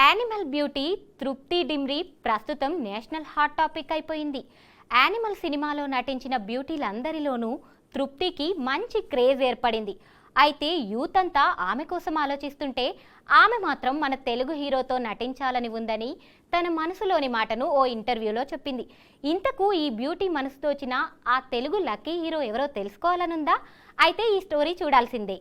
Animal beauty Tripti Dimri ప్రస్తుతం national hot topic అయిపోయింది. Animal సినిమాలో నటించిన బ్యూటీలందరిలోనూ తృప్తికి మంచి క్రేజ్ ఏర్పడింది. అయితే యూత్ అంతా ఆమె కోసం ఆలోచిస్తుంటే ఆమె మాత్రం మన తెలుగు హీరోతో నటించాలని ఉందని తన మనసులోని మాటను ఓ ఇంటర్వ్యూలో చెప్పింది. ఇంతకు ఈ బ్యూటీ మనసు తోచిన ఆ తెలుగు లక్కీ హీరో ఎవరో తెలుసుకోవాలనుందా? అయితే ఈ స్టోరీ చూడాల్సిందే.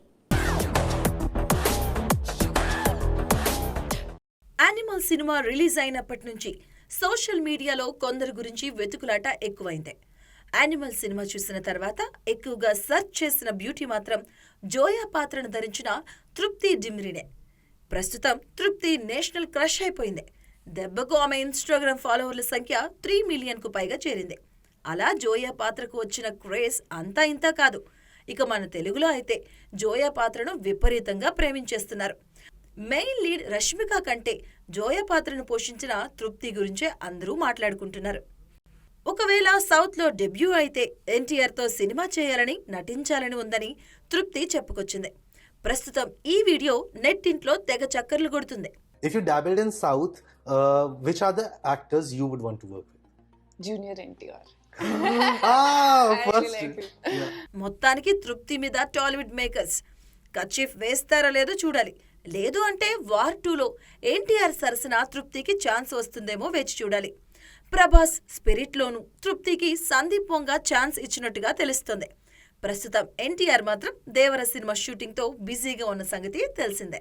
యానిమల్ సినిమా రిలీజ్ అయినప్పటి నుంచి సోషల్ మీడియాలో కొందరి గురించి వెతుకులాట ఎక్కువైంది. యానిమల్ సినిమా చూసిన తర్వాత ఎక్కువగా సెర్చ్ చేసిన బ్యూటీ మాత్రం జోయా పాత్రను ధరించిన తృప్తి డిమ్రినే ప్రస్తుతం తృప్తి నేషనల్ క్రష్ అయిపోయింది. దెబ్బకు ఆమె ఇన్స్టాగ్రామ్ ఫాలోవర్ల సంఖ్య త్రీ మిలియన్కు పైగా చేరింది. అలా జోయా పాత్రకు వచ్చిన క్రేజ్ అంతా ఇంతా కాదు. ఇక మన తెలుగులో అయితే జోయా పాత్రను విపరీతంగా ప్రేమించేస్తున్నారు. మెయిన్ లీడ్ రష్మిక కంటే జోయా పాత్రను పోషించిన తృప్తి గురించే అందరూ మాట్లాడుకుంటున్నారు ఒకవేళ సౌత్లో డెబ్యూ అయితే ఎన్టీఆర్తో సినిమా చేయాలని నటించాలని ఉందని తృప్తి చెప్పుకొచ్చింది ప్రస్తుతం ఈ వీడియో నెట్టింట్లో తెగ చక్కర్లు కొడుతుంది If you dabbled in South, uh, which are the actors you would want to work with? Junior NTR. ah, I first. like it. Yeah. మొత్తానికి తృప్తి మీద టాలీవుడ్ మేకర్స్ కచీఫ్ వేస్తారో లేదో చూడాలి లేదు అంటే వార్ టూలో ఎన్టీఆర్ సరసన తృప్తికి ఛాన్స్ వస్తుందేమో వేచి చూడాలి. ప్రభాస్ స్పిరిట్లోనూ తృప్తికి సందీపంగా ఛాన్స్ ఇచ్చినట్టుగా తెలుస్తోంది. ప్రస్తుతం ఎన్టీఆర్ మాత్రం దేవర సినిమా షూటింగ్తో బిజీగా ఉన్న సంగతి తెలిసిందే.